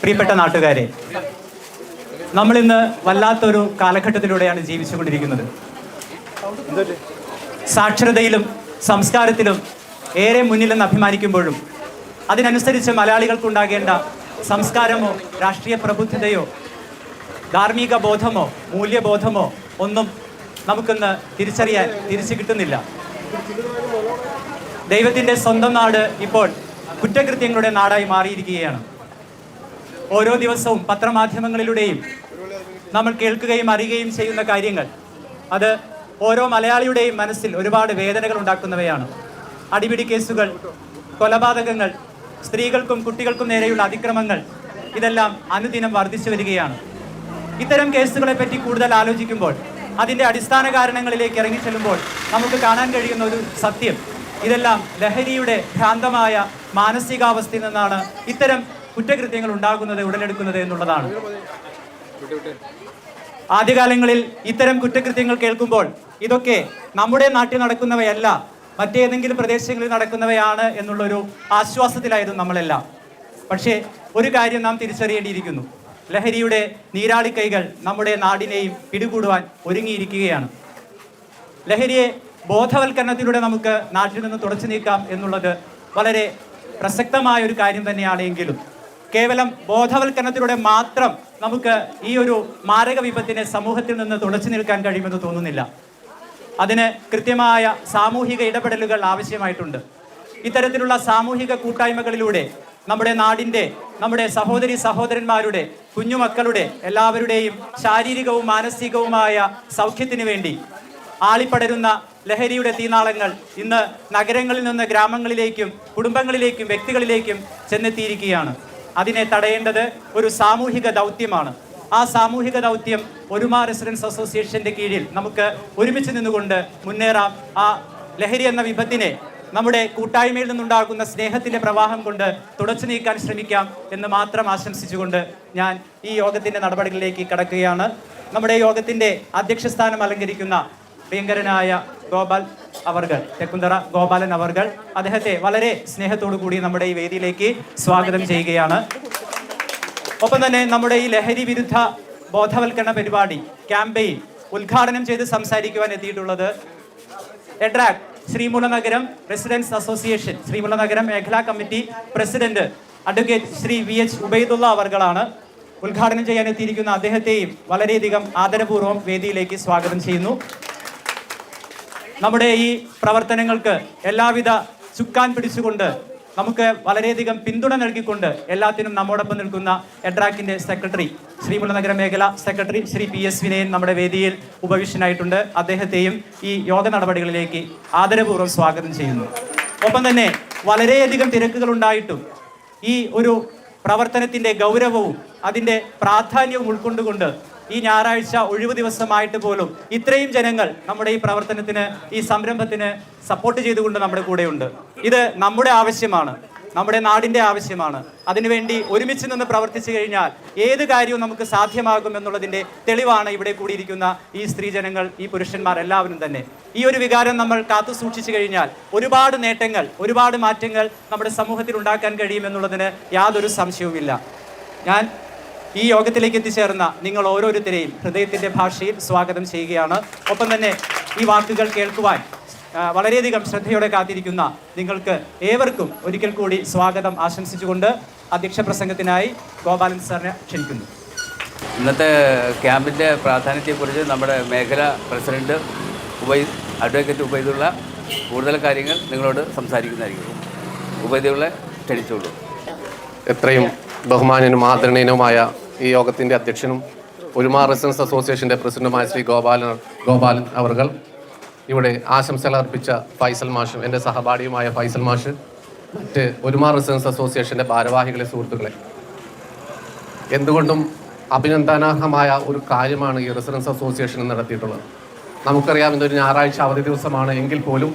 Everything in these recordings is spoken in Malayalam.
പ്രിയപ്പെട്ട നാട്ടുകാരെ നമ്മളിന്ന് വല്ലാത്തൊരു കാലഘട്ടത്തിലൂടെയാണ് ജീവിച്ചുകൊണ്ടിരിക്കുന്നത്. സാക്ഷരതയിലും സംസ്കാരത്തിലും ഏറെ മുന്നിലെന്ന് അഭിമാനിക്കുമ്പോഴും അതിനനുസരിച്ച് മലയാളികൾക്കുണ്ടാകേണ്ട സംസ്കാരമോ രാഷ്ട്രീയ പ്രബുദ്ധതയോ ധാർമ്മിക ബോധമോ മൂല്യബോധമോ ഒന്നും നമുക്കിന്ന് തിരിച്ചറിയാൻ തിരിച്ചു കിട്ടുന്നില്ല. ദൈവത്തിന്റെ സ്വന്തം നാട് ഇപ്പോൾ കുറ്റകൃത്യങ്ങളുടെ നാടായി മാറിയിരിക്കുകയാണ്. ഓരോ ദിവസവും പത്രമാധ്യമങ്ങളിലൂടെയും നമ്മൾ കേൾക്കുകയും അറിയുകയും ചെയ്യുന്ന കാര്യങ്ങൾ. അത് ഓരോ മലയാളിയുടെയും മനസ്സിൽ ഒരുപാട് വേദനകൾ ഉണ്ടാക്കുന്നവയാണ്. അടിപിടി കേസുകൾ കൊലപാതകങ്ങൾ സ്ത്രീകൾക്കും കുട്ടികൾക്കും നേരെയുള്ള അതിക്രമങ്ങൾ ഇതെല്ലാം അനുദിനം വർദ്ധിച്ചു വരികയാണ്. ഇത്തരം കേസുകളെ പറ്റി കൂടുതൽ ആലോചിക്കുമ്പോൾ അതിന്റെ അടിസ്ഥാന കാരണങ്ങളിലേക്ക് ഇറങ്ങിച്ചെല്ലുമ്പോൾ നമുക്ക് കാണാൻ കഴിയുന്ന ഒരു സത്യം. ഇതെല്ലാം ലഹരിയുടെ ഭ്രാന്തമായ മാനസികാവസ്ഥയിൽ നിന്നാണ് ഇത്തരം കുറ്റകൃത്യങ്ങൾ ഉണ്ടാകുന്നത് ഉടലെടുക്കുന്നത് എന്നുള്ളതാണ്. ആദ്യകാലങ്ങളിൽ ഇത്തരം കുറ്റകൃത്യങ്ങൾ കേൾക്കുമ്പോൾ ഇതൊക്കെ നമ്മുടെ നാട്ടിൽ നടക്കുന്നവയല്ല മറ്റേതെങ്കിലും പ്രദേശങ്ങളിൽ നടക്കുന്നവയാണ് എന്നുള്ളൊരു ആശ്വാസത്തിലായിരുന്നു നമ്മളെല്ലാം. പക്ഷേ ഒരു കാര്യം നാം തിരിച്ചറിയേണ്ടിയിരിക്കുന്നു. ലഹരിയുടെ നീരാളിക്കൈകൾ നമ്മുടെ നാടിനെയും പിടികൂടുവാൻ ഒരുങ്ങിയിരിക്കുകയാണ്. ലഹരിയെ ബോധവൽക്കരണത്തിലൂടെ നമുക്ക് നാട്ടിൽ നിന്ന് തുടച്ചു നീക്കാം എന്നുള്ളത് വളരെ പ്രസക്തമായ ഒരു കാര്യം തന്നെയാണ് എങ്കിലും. കേവലം ബോധവൽക്കരണത്തിലൂടെ മാത്രം നമുക്ക് ഈ ഒരു മാരക വിപത്തിനെ സമൂഹത്തിൽ നിന്ന് തുടച്ചു നിൽക്കാൻ കഴിയുമെന്ന് തോന്നുന്നില്ല. അതിന് കൃത്യമായ സാമൂഹിക ഇടപെടലുകൾ ആവശ്യമായിട്ടുണ്ട്. ഇത്തരത്തിലുള്ള സാമൂഹിക കൂട്ടായ്മകളിലൂടെ നമ്മുടെ നാടിന്റെ നമ്മുടെ സഹോദരി സഹോദരന്മാരുടെ കുഞ്ഞുമക്കളുടെ എല്ലാവരുടെയും ശാരീരികവും മാനസികവുമായ സൗഖ്യത്തിന് വേണ്ടി ആളിപ്പടരുന്ന ലഹരിയുടെ തീനാളങ്ങൾ ഇന്ന് നഗരങ്ങളിൽ നിന്ന് ഗ്രാമങ്ങളിലേക്കും കുടുംബങ്ങളിലേക്കും വ്യക്തികളിലേക്കും ചെന്നെത്തിയിരിക്കുകയാണ്. അതിനെ തടയേണ്ടത് ഒരു സാമൂഹിക ദൗത്യമാണ്. ആ സാമൂഹിക ദൗത്യം ഒരുമ റെസിഡൻസ് അസോസിയേഷന്റെ കീഴിൽ നമുക്ക് ഒരുമിച്ച് നിന്നുകൊണ്ട് മുന്നേറാം. ആ ലഹരി എന്ന വിപത്തിനെ നമ്മുടെ കൂട്ടായ്മയിൽ നിന്നുണ്ടാകുന്ന സ്നേഹത്തിന്റെ പ്രവാഹം കൊണ്ട് തുടച്ചു നീക്കാൻ ശ്രമിക്കാം എന്ന് മാത്രം ആശംസിച്ചുകൊണ്ട് ഞാൻ ഈ യോഗത്തിന്റെ നടപടികളിലേക്ക് കടക്കുകയാണ്. നമ്മുടെ യോഗത്തിന്റെ അധ്യക്ഷസ്ഥാനം അലങ്കരിക്കുന്ന പ്രിയങ്കരനായ ഗോപാൽ അവർഗൾ തെക്കുന്തറ ഗോപാലൻ അവർഗൾ. അദ്ദേഹത്തെ വളരെ സ്നേഹത്തോടു കൂടി നമ്മുടെ ഈ വേദിയിലേക്ക് സ്വാഗതം ചെയ്യുകയാണ്. ഒപ്പം തന്നെ നമ്മുടെ ഈ ലഹരി വിരുദ്ധ ബോധവൽക്കരണ പരിപാടി ക്യാമ്പയിൻ ഉദ്ഘാടനം ചെയ്ത് സംസാരിക്കുവാൻ എത്തിയിട്ടുള്ളത് എഡ്രാക് ശ്രീമുല നഗരം റെസിഡൻസ് അസോസിയേഷൻ ശ്രീമുല നഗരം മേഖലാ committee president advocate Shri V H Ubaidulla അവർകളാണ് ഉദ്ഘാടനം ചെയ്യാൻ എത്തിയിരിക്കുന്ന അദ്ദേഹത്തെയും വളരെയധികം ആദരപൂർവം വേദിയിലേക്ക് സ്വാഗതം ചെയ്യുന്നു. നമ്മുടെ ഈ പ്രവർത്തനങ്ങൾക്ക് എല്ലാവിധ ചുക്കാൻ പിടിച്ചുകൊണ്ട് നമുക്ക് വളരെയധികം പിന്തുണ നൽകിക്കൊണ്ട് എല്ലാത്തിനും നമ്മോടൊപ്പം നിൽക്കുന്ന എഡ്രാക്കിന്റെ സെക്രട്ടറി ശ്രീമുള്ള നഗര മേഖല secretary Shri P S Vinayan നമ്മുടെ വേദിയിൽ ഉപവിഷ്ടനായിട്ടുണ്ട്. അദ്ദേഹത്തെയും ഈ യോഗ നടപടികളിലേക്ക് ആദരപൂർവം സ്വാഗതം ചെയ്യുന്നു. ഒപ്പം തന്നെ വളരെയധികം തിരക്കുകൾ ഉണ്ടായിട്ടും ഈ ഒരു പ്രവർത്തനത്തിന്റെ ഗൗരവവും അതിന്റെ പ്രാധാന്യവും ഉൾക്കൊണ്ടുകൊണ്ട് ഈ ഞായറാഴ്ച ഒഴിവു ദിവസമായിട്ട് പോലും ഇത്രയും ജനങ്ങൾ നമ്മുടെ ഈ പ്രവർത്തനത്തിന് ഈ സംരംഭത്തിന് സപ്പോർട്ട് ചെയ്തുകൊണ്ട് നമ്മുടെ കൂടെയുണ്ട്. ഇത് നമ്മുടെ ആവശ്യമാണ്. നമ്മുടെ നാടിന്റെ ആവശ്യമാണ്. അതിനുവേണ്ടി ഒരുമിച്ച് നിന്ന് പ്രവർത്തിച്ചു കഴിഞ്ഞാൽ ഏത് കാര്യവും നമുക്ക് സാധ്യമാകും എന്നുള്ളതിന്റെ തെളിവാണ് ഇവിടെ കൂടിയിരിക്കുന്ന ഈ സ്ത്രീജനങ്ങൾ ഈ പുരുഷന്മാർ എല്ലാവരും തന്നെ. ഈ ഒരു വികാരം നമ്മൾ കാത്തു സൂക്ഷിച്ചു കഴിഞ്ഞാൽ ഒരുപാട് നേട്ടങ്ങൾ ഒരുപാട് മാറ്റങ്ങൾ നമ്മുടെ സമൂഹത്തിൽ ഉണ്ടാക്കാൻ കഴിയും എന്നുള്ളതിന് യാതൊരു സംശയവുമില്ല. ഞാൻ ഈ യോഗത്തിലേക്ക് എത്തിച്ചേർന്ന നിങ്ങൾ ഓരോരുത്തരെയും ഹൃദയത്തിന്റെ ഭാഷയിൽ സ്വാഗതം ചെയ്യുകയാണ്. ഒപ്പം തന്നെ ഈ വാക്കുകൾ കേൾക്കുവാൻ വളരെയധികം ശ്രദ്ധയോടെ കാത്തിരിക്കുന്ന നിങ്ങൾക്ക് ഏവർക്കും ഒരിക്കൽ കൂടി സ്വാഗതം ആശംസിച്ചുകൊണ്ട് അധ്യക്ഷ പ്രസംഗത്തിനായി ഗോപാലൻ സാറിനെ ക്ഷണിക്കുന്നു. ഇന്നത്തെ ക്യാമ്പിന്റെ പ്രാധാന്യത്തെക്കുറിച്ച് നമ്മുടെ മേഖല പ്രസിഡന്റ് ഉപൈ അഡ്വക്കേറ്റ് ഉപൈദുള്ള കൂടുതൽ കാര്യങ്ങൾ നിങ്ങളോട് സംസാരിക്കുന്നതായിരിക്കും. ഉപൈദുള്ള ക്ഷണിച്ചോളൂ. എത്രയും ബഹുമാനനും ആദരണീയനുമായ ഈ യോഗത്തിന്റെ അധ്യക്ഷനും ഒരുമാ റെസിഡൻസ് അസോസിയേഷന്റെ പ്രസിഡന്റുമായ ശ്രീ ഗോപാലൻ ഗോപാലൻ അവർകൾ. ഇവിടെ ആശംസകൾ അർപ്പിച്ച ഫൈസൽ മാഷും എന്റെ സഹപാഠിയുമായ ഫൈസൽ മാഷ് മറ്റ് ഒരുമാ റെസിഡൻസ് അസോസിയേഷന്റെ ഭാരവാഹികളെ സുഹൃത്തുക്കളെ. എന്തുകൊണ്ടും അഭിനന്ദനാർഹമായ ഒരു കാര്യമാണ് ഈ റെസിഡൻസ് അസോസിയേഷൻ നടത്തിയിട്ടുള്ളത്. നമുക്കറിയാം ഇതൊരു ഞായറാഴ്ച അവധി ദിവസമാണ് എങ്കിൽ പോലും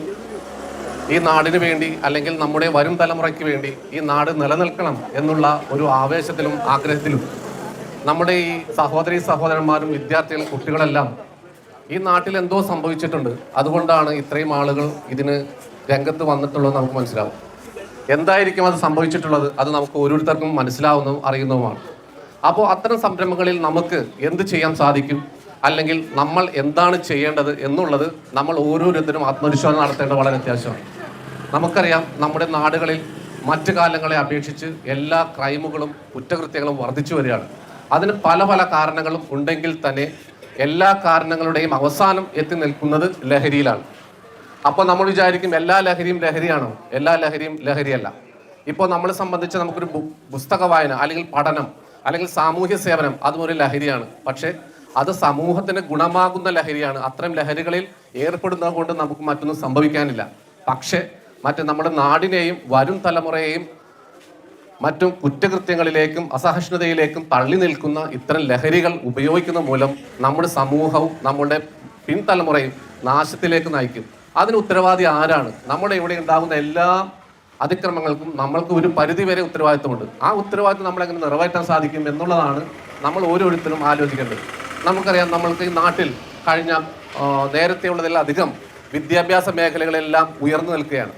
ഈ നാടിന് വേണ്ടി അല്ലെങ്കിൽ നമ്മുടെ വരും തലമുറയ്ക്ക് വേണ്ടി ഈ നാട് നിലനിൽക്കണം എന്നുള്ള ഒരു ആവേശത്തിലും ആഗ്രഹത്തിലും നമ്മുടെ ഈ സഹോദരി സഹോദരന്മാരും വിദ്യാർത്ഥികളും കുട്ടികളെല്ലാം ഈ നാട്ടിൽ എന്തോ സംഭവിച്ചിട്ടുണ്ട്. അതുകൊണ്ടാണ് ഇത്രയും ആളുകൾ ഇതിന് രംഗത്ത് വന്നിട്ടുള്ളത് നമുക്ക് മനസ്സിലാവും. എന്തായിരിക്കും അത് സംഭവിച്ചിട്ടുള്ളത്? അത് നമുക്ക് ഓരോരുത്തർക്കും മനസ്സിലാവുന്നതും അറിയുന്നതുമാണ്. അപ്പോൾ അത്തരം സംരംഭങ്ങളിൽ നമുക്ക് എന്ത് ചെയ്യാൻ സാധിക്കും? അല്ലെങ്കിൽ നമ്മൾ എന്താണ് ചെയ്യേണ്ടത് എന്നുള്ളത് നമ്മൾ ഓരോരുത്തരും ആത്മവിശ്വാസം നടത്തേണ്ടത് വളരെ അത്യാവശ്യമാണ്. നമുക്കറിയാം നമ്മുടെ നാടുകളിൽ മറ്റു കാലങ്ങളെ അപേക്ഷിച്ച് എല്ലാ ക്രൈമുകളും കുറ്റകൃത്യങ്ങളും വർദ്ധിച്ചു വരികയാണ്. അതിന് പല പല കാരണങ്ങളും ഉണ്ടെങ്കിൽ തന്നെ എല്ലാ കാരണങ്ങളുടെയും അവസാനം എത്തി നിൽക്കുന്നത് ലഹരിയിലാണ്. അപ്പോൾ നമ്മൾ വിചാരിക്കും എല്ലാ ലഹരിയും ലഹരിയാണോ? എല്ലാ ലഹരിയും ലഹരിയല്ല. ഇപ്പോൾ നമ്മളെ സംബന്ധിച്ച് നമുക്കൊരു പുസ്തക വായന അല്ലെങ്കിൽ പഠനം അല്ലെങ്കിൽ സാമൂഹ്യ സേവനം അതും ഒരു ലഹരിയാണ്. പക്ഷേ അത് സമൂഹത്തിന് ഗുണമാകുന്ന ലഹരിയാണ്. അത്തരം ലഹരികളിൽ ഏർപ്പെടുന്നത് കൊണ്ട് നമുക്ക് മറ്റൊന്നും സംഭവിക്കാനില്ല. പക്ഷേ മറ്റ് നമ്മുടെ നാടിനെയും വരും തലമുറയെയും മറ്റും കുറ്റകൃത്യങ്ങളിലേക്കും അസഹിഷ്ണുതയിലേക്കും തള്ളി നിൽക്കുന്ന ഇത്തരം ലഹരികൾ ഉപയോഗിക്കുന്ന മൂലം നമ്മുടെ സമൂഹവും നമ്മുടെ പിൻതലമുറയും നാശത്തിലേക്ക് നയിക്കും. അതിന് ഉത്തരവാദി ആരാണ്? നമ്മുടെ ഇവിടെ ഉണ്ടാകുന്ന എല്ലാ അതിക്രമങ്ങൾക്കും നമ്മൾക്ക് ഒരു പരിധിവരെ ഉത്തരവാദിത്വമുണ്ട്. ആ ഉത്തരവാദിത്വം നമ്മളെങ്ങനെ നിറവേറ്റാൻ സാധിക്കും എന്നുള്ളതാണ് നമ്മൾ ഓരോരുത്തരും ആലോചിക്കേണ്ടത്. നമുക്കറിയാം നമ്മൾക്ക് ഈ നാട്ടിൽ കഴിഞ്ഞ നേരത്തെയുള്ളതെല്ലാം നേരത്തെയുള്ളതിലധികം വിദ്യാഭ്യാസ മേഖലകളെല്ലാം ഉയർന്നു നിൽക്കുകയാണ്.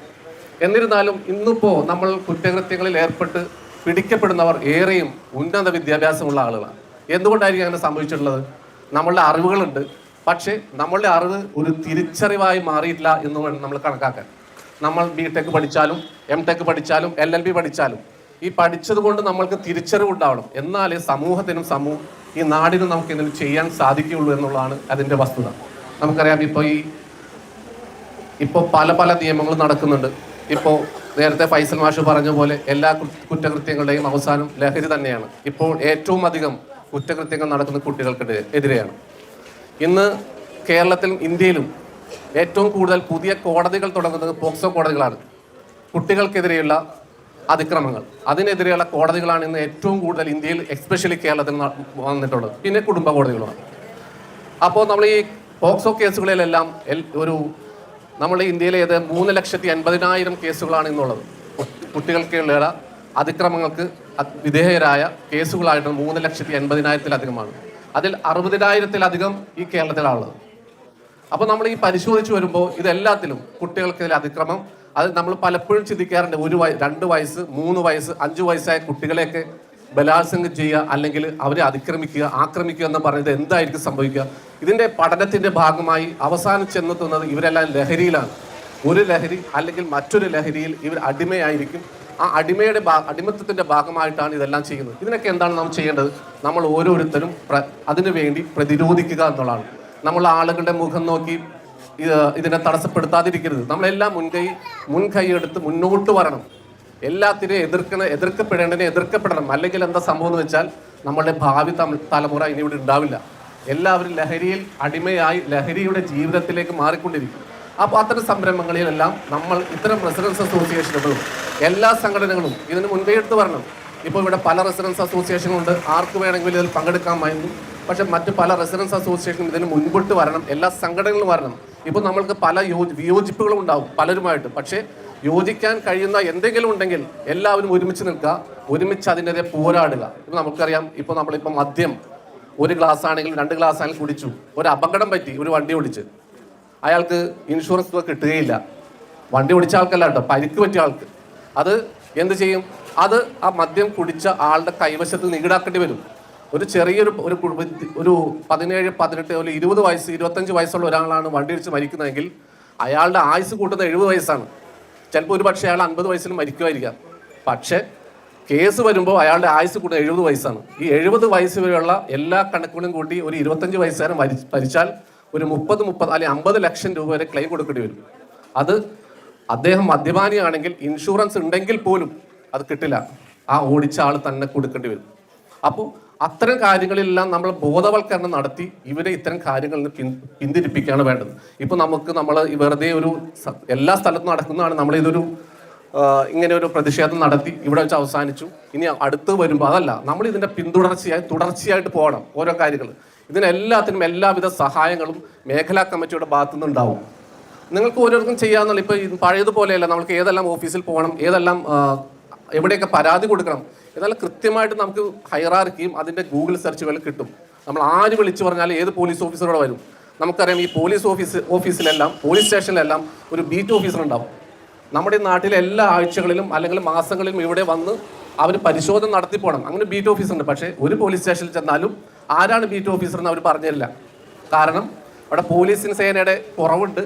എന്നിരുന്നാലും ഇന്നിപ്പോൾ നമ്മൾ കുറ്റകൃത്യങ്ങളിൽ ഏർപ്പെട്ട് പിടിക്കപ്പെടുന്നവർ ഏറെയും ഉന്നത വിദ്യാഭ്യാസമുള്ള ആളുകളാണ്. എന്തുകൊണ്ടായിരിക്കും അങ്ങനെ സംഭവിച്ചിട്ടുള്ളത്? നമ്മളുടെ അറിവുകളുണ്ട്. പക്ഷേ നമ്മളുടെ അറിവ് ഒരു തിരിച്ചറിവായി മാറിയിട്ടില്ല എന്ന് വേണം നമ്മൾ കണക്കാക്കാൻ. നമ്മൾ ബി ടെക് പഠിച്ചാലും എം ടെക് പഠിച്ചാലും എൽ എൽ ബി പഠിച്ചാലും ഈ പഠിച്ചത് കൊണ്ട് നമ്മൾക്ക് തിരിച്ചറിവ് ഉണ്ടാവണം. എന്നാലേ സമൂഹത്തിനും സമൂഹം ഈ നാടിനും നമുക്ക് എന്തെങ്കിലും ചെയ്യാൻ സാധിക്കുകയുള്ളൂ എന്നുള്ളതാണ് അതിന്റെ വസ്തുത. നമുക്കറിയാം ഇപ്പോൾ ഈ ഇപ്പോൾ പല പല നിയമങ്ങളും നടക്കുന്നുണ്ട്. ഇപ്പോൾ നേരത്തെ ഫൈസൽ മാഷ് പറഞ്ഞ പോലെ എല്ലാ കുറ്റകൃത്യങ്ങളുടെയും അവസാനം ലഹരി തന്നെയാണ്. ഇപ്പോൾ ഏറ്റവും അധികം കുറ്റകൃത്യങ്ങൾ നടക്കുന്ന കുട്ടികൾക്കെതിരെ എതിരെയാണ്. ഇന്ന് കേരളത്തിലും ഇന്ത്യയിലും ഏറ്റവും കൂടുതൽ പുതിയ കോടതികൾ തുടങ്ങുന്നത് പോക്സോ കോടതികളാണ്. കുട്ടികൾക്കെതിരെയുള്ള അതിക്രമങ്ങൾ. അതിനെതിരെയുള്ള കോടതികളാണ് ഇന്ന് ഏറ്റവും കൂടുതൽ ഇന്ത്യയിൽ എക്സ്പെഷ്യലി കേരളത്തിൽ വന്നിട്ടുള്ളത്. പിന്നെ കുടുംബ കോടതികളുമാണ്. അപ്പോൾ നമ്മൾ ഈ പോക്സോ കേസുകളിലെല്ലാം ഒരു നമ്മൾ ഇന്ത്യയിലെ ഏത് മൂന്ന് ലക്ഷത്തി അൻപതിനായിരം കേസുകളാണ് ഇന്നുള്ളത്. കുട്ടികൾക്കുള്ള അതിക്രമങ്ങൾക്ക് അത് വിധേയരായ കേസുകളായിട്ട് മൂന്ന് ലക്ഷത്തി എൺപതിനായിരത്തിലധികമാണ് അതിൽ അറുപതിനായിരത്തിലധികം ഈ കേരളത്തിലാണുള്ളത്. അപ്പോൾ നമ്മൾ ഈ പരിശോധിച്ച് വരുമ്പോൾ ഇതെല്ലാത്തിലും കുട്ടികൾക്കെതിരെ അതിക്രമം അത് നമ്മൾ പലപ്പോഴും ചിന്തിക്കാറുണ്ട്. ഒരു വയ രണ്ട് വയസ്സ് മൂന്ന് വയസ്സ് അഞ്ച് വയസ്സായ കുട്ടികളെയൊക്കെ ബലാത്സംഗം ചെയ്യുക അല്ലെങ്കിൽ അവരെ അതിക്രമിക്കുക ആക്രമിക്കുക എന്ന് പറയുന്നത് എന്തായിരിക്കും സംഭവിക്കുക? ഇതിന്റെ പഠനത്തിന്റെ ഭാഗമായി അവസാനം ചെന്നെത്തുന്നത് ഇവരെല്ലാം ലഹരിയിലാണ്. ഒരു ലഹരി അല്ലെങ്കിൽ മറ്റൊരു ലഹരിയിൽ ഇവർ അടിമയായിരിക്കും. ആ അടിമയുടെ ഭാ അടിമത്വത്തിന്റെ ഭാഗമായിട്ടാണ് ഇതെല്ലാം ചെയ്യുന്നത്. ഇതിനൊക്കെ എന്താണ് നാം ചെയ്യേണ്ടത്? നമ്മൾ ഓരോരുത്തരും പ്ര അതിനു വേണ്ടി പ്രതിരോധിക്കുക എന്നുള്ളതാണ്. നമ്മൾ ആളുകളുടെ മുഖം നോക്കി ഇതിനെ തടസ്സപ്പെടുത്താതിരിക്കരുത്. നമ്മളെല്ലാം മുൻകൈ മുൻകൈ എടുത്ത് മുന്നോട്ട് വരണം. എല്ലാത്തിനെയും എതിർക്കണ എതിർക്കപ്പെടേണ്ടതിനെ എതിർക്കപ്പെടണം. അല്ലെങ്കിൽ എന്താ സംഭവം എന്ന് വെച്ചാൽ നമ്മളുടെ ഭാവി തലമുറ ഇനി ഇവിടെ ഉണ്ടാവില്ല. എല്ലാവരും ലഹരിയിൽ അടിമയായി ലഹരിയുടെ ജീവിതത്തിലേക്ക് മാറിക്കൊണ്ടിരിക്കും. അപ്പോൾ അത്തരം സംരംഭങ്ങളിലെല്ലാം നമ്മൾ ഇത്തരം റെസിഡൻസ് അസോസിയേഷനുകളും എല്ലാ സംഘടനകളും ഇതിന് മുൻപേ എടുത്ത് വരണം. ഇപ്പോൾ ഇവിടെ പല റെസിഡൻസ് അസോസിയേഷനുണ്ട് ആർക്ക് വേണമെങ്കിലും ഇതിൽ പങ്കെടുക്കാമായിരുന്നു പക്ഷെ മറ്റ് പല റെസിഡൻസ് അസോസിയേഷനും ഇതിന് മുൻപോട്ട് വരണം. എല്ലാ സംഘടനകളും വരണം. ഇപ്പോൾ നമ്മൾക്ക് പല യോജി വിയോജിപ്പുകളും ഉണ്ടാവും പലരുമായിട്ട്. പക്ഷേ യോജിക്കാൻ കഴിയുന്ന എന്തെങ്കിലും ഉണ്ടെങ്കിൽ എല്ലാവരും ഒരുമിച്ച് നിൽക്കുക ഒരുമിച്ച് അതിനെതിരെ പോരാടുക. ഇപ്പം നമുക്കറിയാം ഇപ്പോൾ നമ്മളിപ്പോൾ മദ്യം ഒരു ഗ്ലാസ് ആണെങ്കിലും രണ്ട് ഗ്ലാസ് ആണെങ്കിലും കുടിച്ചു. ഒരു അപകടം പറ്റി ഒരു വണ്ടി ഓടിച്ച്. അയാൾക്ക് ഇൻഷുറൻസ് കിട്ടുകയില്ല. വണ്ടി ഓടിച്ച ആൾക്കല്ല കേട്ടോ പരിക്ക് പറ്റിയ ആൾക്ക്. അത് എന്ത് ചെയ്യും? അത് ആ മദ്യം കുടിച്ച ആളുടെ കൈവശത്ത് നിന്ന് ഈടാക്കേണ്ടി വരും. ഒരു ചെറിയൊരു ഒരു ഒരു പതിനേഴ് പതിനെട്ട് ഒരു ഇരുപത് വയസ്സ് ഇരുപത്തഞ്ച് വയസ്സുള്ള ഒരാളാണ് വണ്ടി ഇടിച്ച് മരിക്കുന്നതെങ്കിൽ അയാളുടെ ആയുസ് കൂട്ടുന്ന എഴുപത് വയസ്സാണ്. ചിലപ്പോൾ ഒരു പക്ഷേ അയാൾ അൻപത് വയസ്സിൽ മരിക്കുമായിരിക്കാം. പക്ഷേ കേസ് വരുമ്പോൾ അയാളുടെ ആയുസ് കൂട്ടുന്നത് എഴുപത് വയസ്സാണ്. ഈ എഴുപത് വയസ്സ് വരെയുള്ള എല്ലാ കണക്കുകളും കൂട്ടി ഒരു ഇരുപത്തഞ്ച് വയസ്സുകാരൻ മരി മരിച്ചാൽ ഒരു മുപ്പത് മുപ്പത് അല്ലെങ്കിൽ അമ്പത് ലക്ഷം രൂപ വരെ ക്ലെയിം കൊടുക്കേണ്ടി വരും. അത് അദ്ദേഹം മദ്യപാനിയാണെങ്കിൽ ഇൻഷുറൻസ് ഉണ്ടെങ്കിൽ പോലും അത് കിട്ടില്ല. ആ ഓടിച്ച ആൾ തന്നെ കൊടുക്കേണ്ടി വരും. അപ്പോൾ അത്തരം കാര്യങ്ങളിലെല്ലാം നമ്മൾ ബോധവൽക്കരണം നടത്തി ഇവരെ ഇത്തരം കാര്യങ്ങളിൽ നിന്ന് പിൻ പിന്തിരിപ്പിക്കുകയാണ് വേണ്ടത്. ഇപ്പോൾ നമുക്ക് നമ്മൾ വെറുതെ ഒരു എല്ലാ സ്ഥലത്തും നടക്കുന്നതാണ് നമ്മൾ ഇതൊരു ഇങ്ങനെ ഒരു പ്രതിഷേധം നടത്തി ഇവിടെ വെച്ച് അവസാനിച്ചു. ഇനി അടുത്ത് വരുമ്പോൾ അതല്ല നമ്മൾ ഇതിന്റെ പിന്തുടർച്ചയായി തുടർച്ചയായിട്ട് പോകണം ഓരോ കാര്യങ്ങൾ. ഇതിനെല്ലാത്തിനും എല്ലാവിധ സഹായങ്ങളും മേഖലാ കമ്മിറ്റിയുടെ ഭാഗത്തുനിന്ന് ഉണ്ടാവും നിങ്ങൾക്ക് ഓരോരുത്തർക്കും ചെയ്യാന്നുള്ള ഇപ്പോൾ പഴയതുപോലെയല്ല നമുക്ക് ഏതെല്ലാം ഓഫീസിൽ പോകണം ഏതെല്ലാം എവിടെയൊക്കെ പരാതി കൊടുക്കണം ഇതെല്ലാം കൃത്യമായിട്ട് നമുക്ക് ഹൈറാർക്കിയും അതിന്റെ ഗൂഗിൾ സെർച്ചുകൾ കിട്ടും. നമ്മൾ ആര് വിളിച്ചു പറഞ്ഞാൽ ഏത് പോലീസ് ഓഫീസറോടെ വരും. നമുക്കറിയാം ഈ പോലീസ് ഓഫീസ് ഓഫീസിലെല്ലാം പോലീസ് സ്റ്റേഷനിലെല്ലാം ഒരു ബീറ്റ് ഓഫീസർ ഉണ്ടാവും. നമ്മുടെ നാട്ടിലെ എല്ലാ ആഴ്ചകളിലും അല്ലെങ്കിൽ മാസങ്ങളിലും ഇവിടെ വന്ന് അവർ പരിശോധന നടത്തി പോകണം. അങ്ങനെ ബീറ്റ് ഓഫീസർ ഉണ്ട്. പക്ഷേ ഒരു പോലീസ് സ്റ്റേഷനിൽ ചെന്നാലും ആരാണ് ബീറ്റ് ഓഫീസർ എന്ന് അവർ പറഞ്ഞില്ല കാരണം അവിടെ പോലീസിന് സേനയുടെ കുറവുണ്ട്.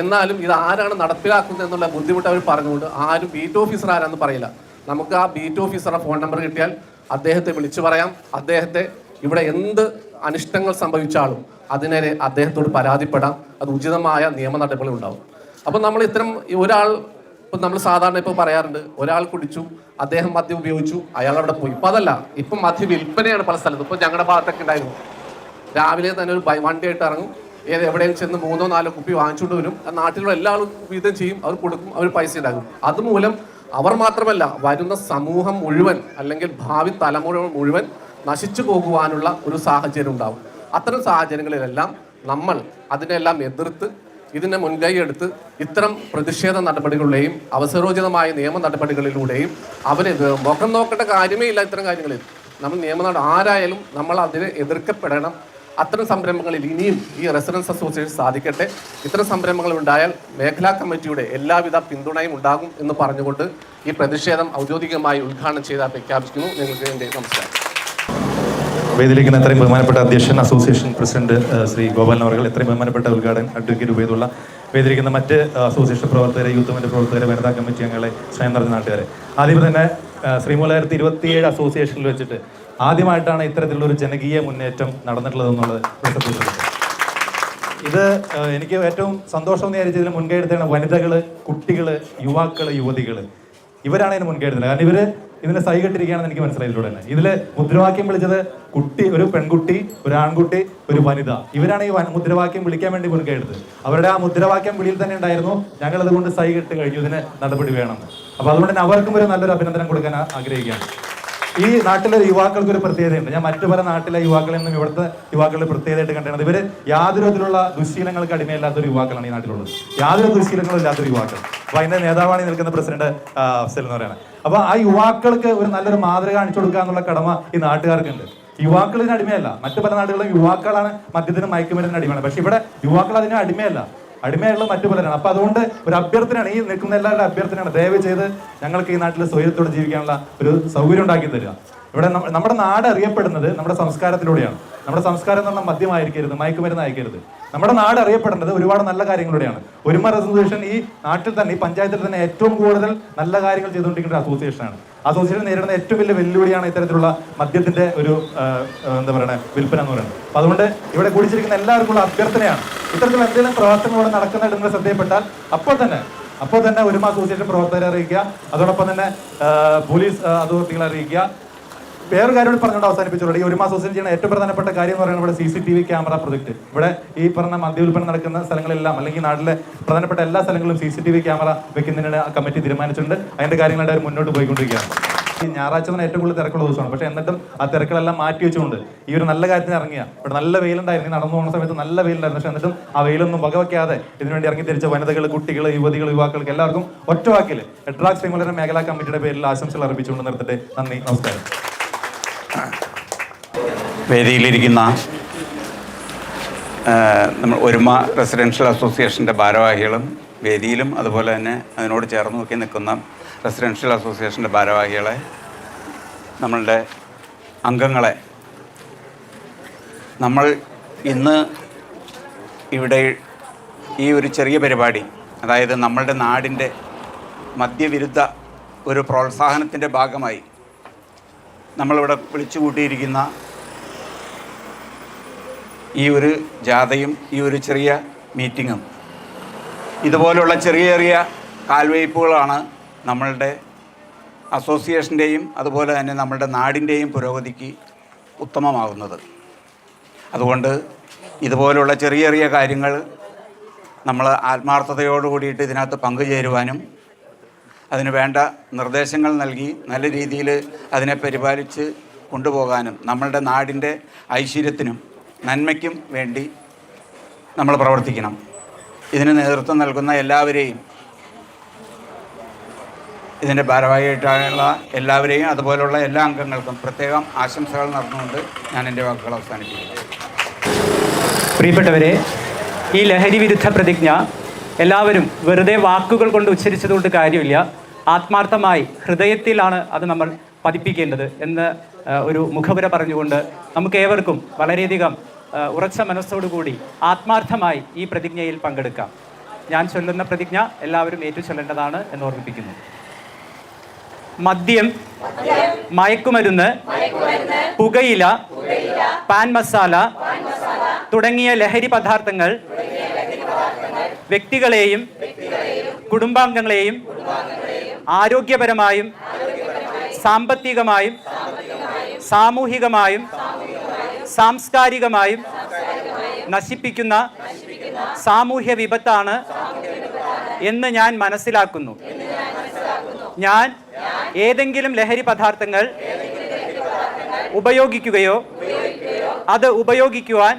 എന്നാലും ഇത് ആരാണ് നടപ്പിലാക്കുന്നത് എന്നുള്ള ബുദ്ധിമുട്ട് അവർ പറഞ്ഞുകൊണ്ട് ആരും ബീറ്റ് ഓഫീസർ ആരാന്ന് പറയില്ല. നമുക്ക് ആ ബീറ്റ് ഓഫീസറുടെ ഫോൺ നമ്പർ കിട്ടിയാൽ അദ്ദേഹത്തെ വിളിച്ചു പറയാം. അദ്ദേഹത്തെ ഇവിടെ എന്ത് അനിഷ്ടങ്ങൾ സംഭവിച്ചാലും അതിനെ അദ്ദേഹത്തോട് പരാതിപ്പെടാം. അത് ഉചിതമായ നിയമ നടപടികൾ ഉണ്ടാവും. അപ്പം നമ്മൾ ഇത്തരം ഒരാൾ ഇപ്പം നമ്മൾ സാധാരണ ഇപ്പോൾ പറയാറുണ്ട് ഒരാൾ കുടിച്ചു അദ്ദേഹം മദ്യം ഉപയോഗിച്ചു അയാൾ അവിടെ പോയി. ഇപ്പം അതല്ല ഇപ്പം മദ്യ വിൽപ്പനയാണ് പല സ്ഥലത്തും. ഇപ്പം ഞങ്ങളുടെ ഭാഗത്തൊക്കെ ഉണ്ടായിരുന്നു. രാവിലെ തന്നെ ഒരു വണ്ടിയായിട്ട് ഇറങ്ങും. ഏത് എവിടെയും ചെന്ന് മൂന്നോ നാലോ കുപ്പി വാങ്ങിച്ചുകൊണ്ട് വരും. നാട്ടിലുള്ള എല്ലാ ആളും വീതം ചെയ്യും അവർ കൊടുക്കും അവർ പൈസ ഉണ്ടാകും അതുമൂലം അവർ മാത്രമല്ല വരുന്ന സമൂഹം മുഴുവൻ അല്ലെങ്കിൽ ഭാവി തലമുറ മുഴുവൻ നശിച്ചു പോകുവാനുള്ള ഒരു സാഹചര്യം ഉണ്ടാവും. അത്തരം സാഹചര്യങ്ങളിലെല്ലാം നമ്മൾ അതിനെല്ലാം എതിർത്ത് ഇതിനെ മുൻകൈ എടുത്ത് ഇത്തരം പ്രതിഷേധ നടപടികളുടെയും അവസരോചിതമായ നിയമ നടപടികളിലൂടെയും അവരെ മുഖം നോക്കേണ്ട കാര്യമേ ഇല്ല ഇത്തരം കാര്യങ്ങളിൽ. നമ്മൾ നിയമ ആരായാലും നമ്മൾ അതിനെ എതിർക്കപ്പെടണം. അത്തരം സംരംഭങ്ങളിൽ ഇനിയും ഈ റെസിഡൻസ് അസോസിയേഷൻ സാധിക്കട്ടെ. ഇത്തരം സംരംഭങ്ങൾ ഉണ്ടായാൽ മേഖലാ കമ്മിറ്റിയുടെ എല്ലാവിധ പിന്തുണയും ഉണ്ടാകും എന്ന് പറഞ്ഞുകൊണ്ട് ഈ പ്രതിഷേധം ഔദ്യോഗികമായി ഉദ്ഘാടനം ചെയ്താൽ പ്രഖ്യാപിക്കുന്നു. നിങ്ങൾക്ക് എന്റെ നമസ്കാരം. വേദിയിലേക്കുന്ന എത്രയും ബഹുമാനപ്പെട്ട അധ്യക്ഷൻ അസോസിയേഷൻ പ്രസിഡന്റ് ശ്രീ ഗോപാലൻ അവർ എത്രയും ബഹുമാനപ്പെട്ട ഉദ്ഘാടകൻ അഡ്വക്കേറ്റ് ഉപയോഗമുള്ള വേദിയിലിരിക്കുന്ന മറ്റ് അസോസിയേഷൻ പ്രവർത്തകരെ യൂത്ത് മറ്റ് പ്രവർത്തകരെ വനിതാ കമ്മിറ്റി അംഗങ്ങളെ സ്വയം നിറഞ്ഞ നാട്ടുകാരെ. ആദ്യം തന്നെ ശ്രീമൂലായിരത്തി ശ്രീ മൂലായിരത്തി ഇരുപത്തിയേഴ് അസോസിയേഷനിൽ വെച്ചിട്ട് ആദ്യമായിട്ടാണ് ഇത്തരത്തിലുള്ള ഒരു ജനകീയ മുന്നേറ്റം നടന്നിട്ടുള്ളത് എന്നുള്ളത് ഇത് എനിക്ക് ഏറ്റവും സന്തോഷം എന്ന് വിചാരിച്ചതിന് മുൻകൈ എടുത്താണ് വനിതകൾ കുട്ടികൾ യുവാക്കൾ യുവതികൾ ഇവരാണ് ഇതിന് മുൻകൈ എടുത്തത് കാരണം ഇവർ ഇതിനെ സൈകെട്ടിരിക്കുകയാണെന്ന് എനിക്ക് മനസ്സിലായി ഇതിലൂടെ തന്നെ. ഇതിൽ മുദ്രാവാക്യം വിളിച്ചത് കുട്ടി ഒരു പെൺകുട്ടി ഒരു ആൺകുട്ടി ഒരു വനിത. ഇവരാണ് ഈ മുദ്രാവാക്യം വിളിക്കാൻ വേണ്ടി മുൻകൈ എടുത്തത് അവരുടെ ആ മുദ്രാവാക്യം വിളിയിൽ തന്നെ ഉണ്ടായിരുന്നു ഞങ്ങൾ അതുകൊണ്ട് സൈകെട്ട് കഴിഞ്ഞു ഇതിന് നടപടി വേണം. അപ്പൊ അതുകൊണ്ട് തന്നെ അവർക്കും ഒരു നല്ലൊരു അഭിനന്ദനം കൊടുക്കാൻ ആഗ്രഹിക്കുകയാണ്. ഈ നാട്ടിലെ യുവാക്കൾക്ക് ഒരു പ്രത്യേകതയുണ്ട്. ഞാൻ മറ്റു പല നാട്ടിലെ യുവാക്കളിൽ നിന്നും ഇവിടുത്തെ യുവാക്കളുടെ പ്രത്യേകതയായിട്ട് കണ്ടത് ഇവർ യാതൊരു വിധത്തിലുള്ള ദുശീലങ്ങൾക്ക് അടിമയില്ലാത്ത ഒരു യുവാക്കളാണ് ഈ നാട്ടിലുള്ളത്. യാതൊരു ദുശീലങ്ങളും ഇല്ലാത്തൊരു യുവാക്കൾ. അപ്പൊ അതിന്റെ നേതാവാണ് ഈ നിൽക്കുന്ന പ്രസിഡന്റ് അഫ്സൽ എന്ന് പറയുന്നത്. അപ്പൊ ആ യുവാക്കൾക്ക് ഒരു നല്ലൊരു മാതൃക കാണിച്ചു കൊടുക്കുക എന്നുള്ള കടമ ഈ നാട്ടുകാർക്കുണ്ട്. യുവാക്കൾ ഇതിന് അടിമയല്ല. മറ്റു പല നാടുകളിലും യുവാക്കളാണ് മദ്യത്തിനും മയക്കുമരുന്നിന് അടിമയാണ്. പക്ഷെ ഇവിടെ യുവാക്കൾ അതിന് അടിമയല്ല. അടിമയുള്ള മറ്റു പലരാണ്. അപ്പൊ അതുകൊണ്ട് ഒരു അഭ്യർത്ഥനയാണ് ഈ നിൽക്കുന്ന എല്ലാവരുടെ അഭ്യർത്ഥനയാണ്. ദയവ് ചെയ്ത് ഞങ്ങൾക്ക് ഈ നാട്ടിൽ സ്വയത്തോടെ ജീവിക്കാനുള്ള ഒരു സൗകര്യം ഉണ്ടാക്കി തരിക. ഇവിടെ നമ്മുടെ നാട് അറിയപ്പെടുന്നത് നമ്മുടെ സംസ്കാരത്തിലൂടെയാണ്. നമ്മുടെ സംസ്കാരം എന്ന് പറഞ്ഞാൽ മദ്യമായിരിക്കരുത് മയക്കുമരുന്ന് അയക്കരുത് നമ്മുടെ നാട് അറിയപ്പെടുന്നത് ഒരുപാട് നല്ല കാര്യങ്ങളിലൂടെയാണ് ഒരുമ റെസൊല്യൂഷൻ ഈ നാട്ടിൽ തന്നെ ഈ പഞ്ചായത്തിൽ തന്നെ ഏറ്റവും കൂടുതൽ നല്ല കാര്യങ്ങൾ ചെയ്തുകൊണ്ടിരിക്കുന്ന ഒരു അസോസിയേഷനാണ് അസോസിയേഷൻ നേരിടുന്ന ഏറ്റവും വലിയ വെല്ലുവിളിയാണ് ഇത്തരത്തിലുള്ള മദ്യത്തിന്റെ ഒരു എന്താ പറയുക വിൽപ്പന എന്ന് പറയുന്നത്. അപ്പൊ അതുകൊണ്ട് ഇവിടെ കൂടിച്ചിരിക്കുന്ന എല്ലാവർക്കും ഉള്ള അഭ്യർത്ഥനയാണ്. ഇത്തരത്തിൽ എന്തെങ്കിലും പ്രവർത്തനങ്ങൾ ഇവിടെ നടക്കുന്നതായിട്ട് നിങ്ങൾ ശ്രദ്ധയപ്പെട്ടാൽ അപ്പോൾ തന്നെ അപ്പോൾ തന്നെ ഒരുമ അസോസിയേഷൻ പ്രവർത്തകരെ അറിയിക്കുക. അതോടൊപ്പം തന്നെ പോലീസ് അതോറിറ്റികളെ അറിയിക്കുക. വേറൊരു കാര്യം പറഞ്ഞുകൊണ്ട് അവസാനിപ്പിച്ചോളൂ. ഈ ഒരു മാസം അസോസിയേഷൻ ചെയ്യുന്ന ഏറ്റവും പ്രധാനപ്പെട്ട കാര്യം എന്ന് പറയുന്നത് ഇവിടെ C C T V camera project ഇവിടെ ഈ പറഞ്ഞ മദ്യവിൽപ്പന നടക്കുന്ന സ്ഥലങ്ങളെല്ലാം അല്ലെങ്കിൽ നാട്ടിലെ പ്രധാനപ്പെട്ട എല്ലാ സ്ഥലങ്ങളിലും C C T V camera വെക്കുന്നതിന് കമ്മിറ്റി തീരുമാനിച്ചിട്ടുണ്ട്. അതിന്റെ കാര്യങ്ങളായിട്ട് അവർ മുന്നോട്ട് പോയിക്കൊണ്ടിരിക്കുകയാണ്. ഈ ഞായറാഴ്ച തന്നെ ഏറ്റവും കൂടുതൽ തിരക്കുള്ള ദിവസമാണ്. പക്ഷേ എന്നിട്ടും ആ തിരക്കുകളെല്ലാം മാറ്റി വെച്ചുകൊണ്ട് ഈ ഒരു നല്ല കാര്യത്തിന് ഇറങ്ങിയ ഇവിടെ നല്ല വെയിലുണ്ടായിരുന്നു. നടന്നു പോകുന്ന സമയത്ത് നല്ല വെയിലുണ്ടായിരുന്നു. പക്ഷേ എന്നിട്ടും ആ വെയിലൊന്നും വകവയ്ക്കാതെ ഇതിനുവേണ്ടി ഇറങ്ങി തിരിച്ച വനിതകൾ കുട്ടികൾ യുവതികൾ യുവാക്കൾക്ക് എല്ലാവർക്കും ഒറ്റവാക്കിൽ എഡ്രാക് ശ്രീമലര മേഖലാ കമ്മിറ്റിയുടെ പേരിൽ ആശംസകൾ അർപ്പിച്ചുകൊണ്ട് നിർത്തട്ടെ നന്ദി നമസ്കാരം. വേദിയിലിരിക്കുന്ന നമ്മൾ ഒരുമ റെസിഡൻഷ്യൽ അസോസിയേഷന്റെ ഭാരവാഹികളും വേദിയിലും അതുപോലെ തന്നെ അതിനോട് ചേർന്ന് നോക്കി നിൽക്കുന്ന റെസിഡൻഷ്യൽ അസോസിയേഷന്റെ ഭാരവാഹികളെ നമ്മളുടെ അംഗങ്ങളെ നമ്മൾ ഇന്ന് ഇവിടെ ഈ ഒരു ചെറിയ പരിപാടി അതായത് നമ്മളുടെ നാടിന്റെ മദ്യവിരുദ്ധ ഒരു പ്രോത്സാഹനത്തിന്റെ ഭാഗമായി നമ്മളിവിടെ വിളിച്ചു കൂട്ടിയിരിക്കുന്ന ഈ ഒരു ജാഥയും ഈ ഒരു ചെറിയ മീറ്റിങ്ങും ഇതുപോലുള്ള ചെറിയ ചെറിയ കാൽവയ്പ്പുകളാണ് നമ്മളുടെ അസോസിയേഷന്റെയും അതുപോലെ തന്നെ നമ്മളുടെ നാടിന്റെയും പുരോഗതിക്ക് ഉത്തമമാകുന്നത്. അതുകൊണ്ട് ഇതുപോലുള്ള ചെറിയ ചെറിയ കാര്യങ്ങൾ നമ്മൾ ആത്മാർത്ഥതയോട് കൂടിയിട്ട് ഇതിനകത്ത് പങ്കുചേരുവാനും അതിന് വേണ്ട നിർദ്ദേശങ്ങൾ നൽകി നല്ല രീതിയിൽ അതിനെ പരിപാലിച്ച് കൊണ്ടുപോകാനും നമ്മളുടെ നാടിന്റെ ഐശ്വര്യത്തിനും നന്മയ്ക്കും വേണ്ടി നമ്മൾ പ്രവർത്തിക്കണം. ഇതിന് നേതൃത്വം നൽകുന്ന എല്ലാവരെയും ഇതിന്റെ ഭാരവാഹിയായിട്ടുള്ള എല്ലാവരെയും അതുപോലുള്ള എല്ലാ അംഗങ്ങൾക്കും പ്രത്യേകം ആശംസകൾ നടന്നുകൊണ്ട് ഞാൻ എന്റെ വാക്കുകൾ അവസാനിപ്പിക്കുന്നു. പ്രിയപ്പെട്ടവരെ ഈ ലഹരി വിരുദ്ധ പ്രതിജ്ഞ എല്ലാവരും വെറുതെ വാക്കുകൾ കൊണ്ട് ഉച്ചരിച്ചതുകൊണ്ട് കാര്യമില്ല. ആത്മാർത്ഥമായി ഹൃദയത്തിലാണ് അത് നമ്മൾ പതിപ്പിക്കേണ്ടത് എന്ന് ഒരു മുഖപുര പറഞ്ഞുകൊണ്ട് നമുക്ക് ഏവർക്കും വളരെയധികം ഉറച്ച മനസ്സോടുകൂടി ആത്മാർത്ഥമായി ഈ പ്രതിജ്ഞയിൽ പങ്കെടുക്കാം. ഞാൻ ചൊല്ലുന്ന പ്രതിജ്ഞ എല്ലാവരും ഏറ്റു ചൊല്ലേണ്ടതാണ് എന്ന് ഓർമ്മിപ്പിക്കുന്നു. മദ്യം മയക്കുമരുന്ന് പുകയില പാൻ മസാല തുടങ്ങിയ ലഹരി പദാർത്ഥങ്ങൾ വ്യക്തികളെയും കുടുംബാംഗങ്ങളെയും ആരോഗ്യപരമായും സാമ്പത്തികമായും സാമൂഹികമായും സാംസ്കാരികമായും നശിപ്പിക്കുന്ന സാമൂഹ്യ വിപത്താണ് എന്ന് ഞാൻ മനസ്സിലാക്കുന്നു. ഞാൻ ഏതെങ്കിലും ലഹരി പദാർത്ഥങ്ങൾ ഉപയോഗിക്കുകയോ അത് ഉപയോഗിക്കുവാൻ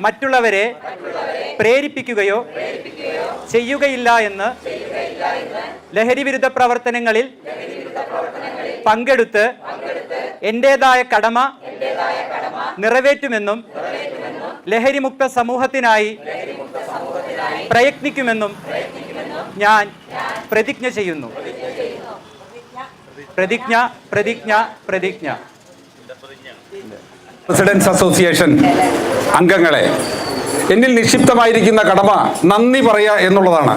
മറ്റുള്ളവരെ പ്രേരിപ്പിക്കുകയോ ചെയ്യുകയില്ല എന്ന് ലഹരി വിരുദ്ധ പ്രവർത്തനങ്ങളിൽ പങ്കെടുത്ത് എന്റെതായ കടമ നിറവേറ്റുമെന്നും ലഹരിമുക്ത സമൂഹത്തിനായി പ്രയത്നിക്കുമെന്നും ഞാൻ പ്രതിജ്ഞ ചെയ്യുന്നു. പ്രതിജ്ഞ പ്രതിജ്ഞ പ്രതിജ്ഞ. പ്രസിഡൻസ് അസോസിയേഷൻ അംഗങ്ങളെ എന്നിൽ നിക്ഷിപ്തമായിരിക്കുന്ന കടമ നന്ദി പറയുക എന്നുള്ളതാണ്.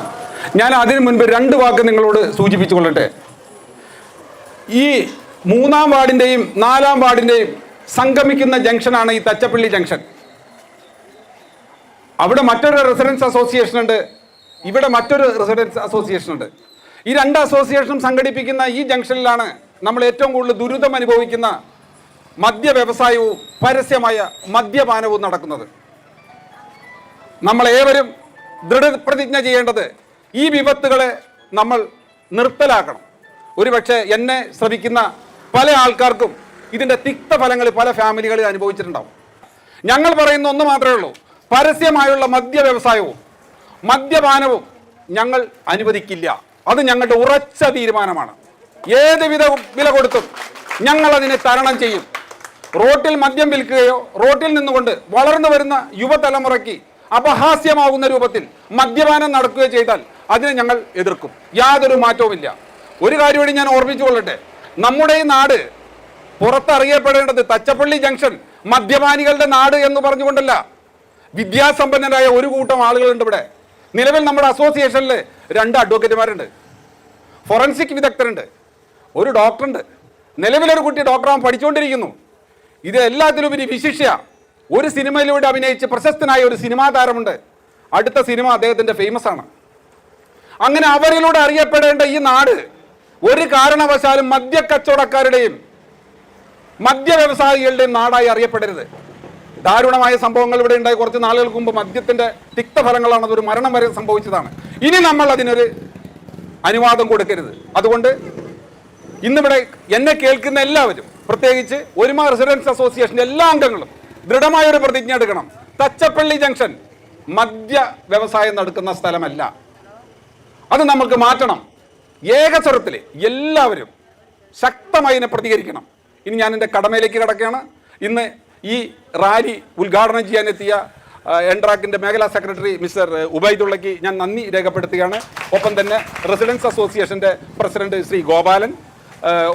ഞാൻ അതിനു മുൻപ് രണ്ട് വാക്ക് നിങ്ങളോട് സൂചിപ്പിച്ചു കൊള്ളട്ടെ. ഈ മൂന്നാം വാർഡിന്റെയും നാലാം വാർഡിന്റെയും സംഗമിക്കുന്ന ജംഗ്ഷനാണ് ഈ തച്ചപ്പള്ളി ജംഗ്ഷൻ. അവിടെ മറ്റൊരു റെസിഡൻസ് അസോസിയേഷൻ ഉണ്ട്. ഇവിടെ മറ്റൊരു റെസിഡൻസ് അസോസിയേഷൻ ഉണ്ട്. ഈ രണ്ട് അസോസിയേഷനും സംഘടിപ്പിക്കുന്ന ഈ ജംഗ്ഷനിലാണ് നമ്മൾ ഏറ്റവും കൂടുതൽ ദുരിതം അനുഭവിക്കുന്ന മദ്യ വ്യവസായവും പരസ്യമായ മദ്യപാനവും നടക്കുന്നത്. നമ്മൾ ഏവരും ദൃഢപ്രതിജ്ഞ ചെയ്യേണ്ടത് ഈ വിപത്തുകളെ നമ്മൾ നിർത്തലാക്കണം. ഒരുപക്ഷെ എന്നെ ശ്രമിക്കുന്ന പല ആൾക്കാർക്കും ഇതിന്റെ തിക്തഫലങ്ങൾ പല ഫാമിലികളിൽ അനുഭവിച്ചിട്ടുണ്ടാവും. ഞങ്ങൾ പറയുന്ന ഒന്ന് മാത്രമേ ഉള്ളൂ. പരസ്യമായുള്ള മദ്യ വ്യവസായവും മദ്യപാനവും ഞങ്ങൾ അനുവദിക്കില്ല. അത് ഞങ്ങളുടെ ഉറച്ച തീരുമാനമാണ്. ഏത് വിധ വില കൊടുത്തും ഞങ്ങൾ അതിനെ തരണം ചെയ്യും. റോട്ടിൽ മദ്യം വിൽക്കുകയോ റോട്ടിൽ നിന്നുകൊണ്ട് വളർന്നു വരുന്ന യുവതലമുറയ്ക്ക് അപഹാസ്യമാകുന്ന രൂപത്തിൽ മദ്യപാനം നടക്കുകയോ ചെയ്താൽ അതിനെ ഞങ്ങൾ എതിർക്കും. യാതൊരു മാറ്റവുമില്ല. ഒരു കാര്യം കൂടി ഞാൻ ഓർമ്മിച്ചു കൊള്ളട്ടെ. നമ്മുടെ ഈ നാട് പുറത്തറിയപ്പെടേണ്ടത് തച്ചപ്പള്ളി ജംഗ്ഷൻ മദ്യപാനികളുടെ നാട് എന്ന് പറഞ്ഞുകൊണ്ടല്ല. വിദ്യാസമ്പന്നരായ ഒരു കൂട്ടം ആളുകളുണ്ട് ഇവിടെ. നിലവിൽ നമ്മുടെ അസോസിയേഷനിൽ രണ്ട് അഡ്വക്കേറ്റുമാരുണ്ട്. ഫോറൻസിക് വിദഗ്ധരുണ്ട്. ഒരു ഡോക്ടറുണ്ട്. നിലവിലൊരു കുട്ടി ഡോക്ടറാവാൻ പഠിച്ചുകൊണ്ടിരിക്കുന്നു. ഇത് എല്ലാത്തിലുപരി വിശിഷ്യ. ഒരു സിനിമയിലൂടെ അഭിനയിച്ച് പ്രശസ്തനായ ഒരു സിനിമാ താരമുണ്ട്. അടുത്ത സിനിമ അദ്ദേഹത്തിന്റെ ഫേമസ് ആണ്. അങ്ങനെ അവരിലൂടെ അറിയപ്പെടേണ്ട ഈ നാട് ഒരു കാരണവശാലും മദ്യക്കച്ചവടക്കാരുടെയും മദ്യ വ്യവസായികളുടെയും നാടായി അറിയപ്പെടരുത്. ദാരുണമായ സംഭവങ്ങൾ ഇവിടെ ഉണ്ടായി. കുറച്ച് നാളുകൾക്ക് മുമ്പ് മദ്യത്തിന്റെ തിക്തഫലങ്ങളാണ് അതൊരു മരണം വരെ സംഭവിച്ചതാണ്. ഇനി നമ്മൾ അതിനൊരു അനുവാദം കൊടുക്കരുത്. അതുകൊണ്ട് ഇന്നിവിടെ എന്നെ കേൾക്കുന്ന എല്ലാവരും പ്രത്യേകിച്ച് ഒരുമ റെസിഡൻസ് അസോസിയേഷന്റെ എല്ലാ അംഗങ്ങളും ദൃഢമായ ഒരു പ്രതിജ്ഞ എടുക്കണം. തച്ചപ്പള്ളി ജംഗ്ഷൻ മദ്യ വ്യവസായം നടക്കുന്ന സ്ഥലമല്ല. അത് നമുക്ക് മാറ്റണം. ഏകസ്വരത്തിൽ എല്ലാവരും ശക്തമായി ഇതിനെ പ്രതികരിക്കണം. ഇനി ഞാൻ എന്റെ കടമയിലേക്ക് കിടക്കുകയാണ്. ഇന്ന് ഈ റാലി ഉദ്ഘാടനം ചെയ്യാനെത്തിയ എൻട്രാക്കിന്റെ മേഖലാ സെക്രട്ടറി മിസ്റ്റർ ഉബൈദുള്ളയ്ക്ക് ഞാൻ നന്ദി രേഖപ്പെടുത്തുകയാണ്. ഒപ്പം തന്നെ റെസിഡൻസ് അസോസിയേഷന്റെ പ്രസിഡന്റ് ശ്രീ ഗോപാലൻ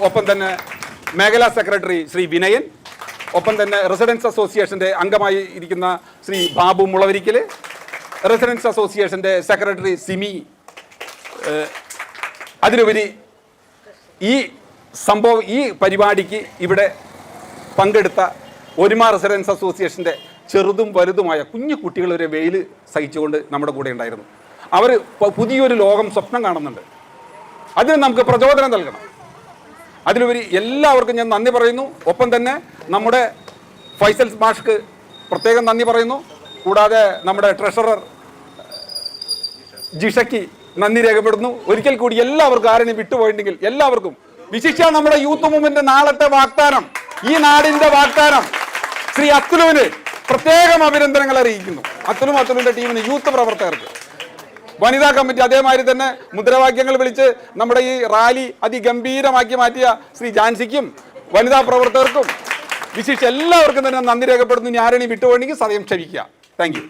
ഒപ്പം തന്നെ മേഖലാ സെക്രട്ടറി ശ്രീ വിനയൻ ഒപ്പം തന്നെ റെസിഡൻസ് അസോസിയേഷന്റെ അംഗമായി ഇരിക്കുന്ന ശ്രീ ബാബു മുളവരിക്കൽ റെസിഡൻസ് അസോസിയേഷന്റെ സെക്രട്ടറി സിമി അതിലുപരി ഈ സംഭവം ഈ പരിപാടിക്ക് ഇവിടെ പങ്കെടുത്ത ഒരുമ റെസിഡൻസ് അസോസിയേഷന്റെ ചെറുതും വലുതുമായ കുഞ്ഞു കുട്ടികൾ ഒരു വെയിൽ സഹിച്ചുകൊണ്ട് നമ്മുടെ കൂടെ ഉണ്ടായിരുന്നു. അവർ പുതിയൊരു ലോകം സ്വപ്നം കാണുന്നുണ്ട്. അതിന് നമുക്ക് പ്രചോദനം നൽകണം. അതിലുപരി എല്ലാവർക്കും ഞാൻ നന്ദി പറയുന്നു. ഒപ്പം തന്നെ നമ്മുടെ ഫൈസൽ മാഷ്ക്ക് പ്രത്യേകം നന്ദി പറയുന്നു. കൂടാതെ നമ്മുടെ ട്രഷറർ ജിഷയ്ക്ക് നന്ദി രേഖപ്പെടുന്നു ഒരിക്കൽ കൂടി എല്ലാവർക്കും ആരെയും വിട്ടുപോയിട്ടുണ്ടെങ്കിൽ എല്ലാവർക്കും വിശിഷ്യ നമ്മുടെ യൂത്ത് മൂവ്മെന്റ് നാളത്തെ വാഗ്ദാനം ഈ നാടിന്റെ വാഗ്ദാനം ശ്രീ അത്തുലുവിന് പ്രത്യേകം അഭിനന്ദനങ്ങൾ അറിയിക്കുന്നു. അത്തുലും അത്തുലിന്റെ ടീമിന് യൂത്ത് പ്രവർത്തകർക്ക്. വനിതാ കമ്മിറ്റി അതേമാതിരി തന്നെ മുദ്രാവാക്യങ്ങൾ വിളിച്ച് നമ്മുടെ ഈ റാലി അതിഗംഭീരമാക്കി മാറ്റിയ ശ്രീ ജാൻസിക്കും വനിതാ പ്രവർത്തകർക്കും വിശേഷിച്ച് എല്ലാവർക്കും തന്നെ നന്ദി രേഖപ്പെടുന്നു ഞാരണി വിട്ടുപോയെങ്കിൽ സദയം ക്ഷമിക്കുക. താങ്ക്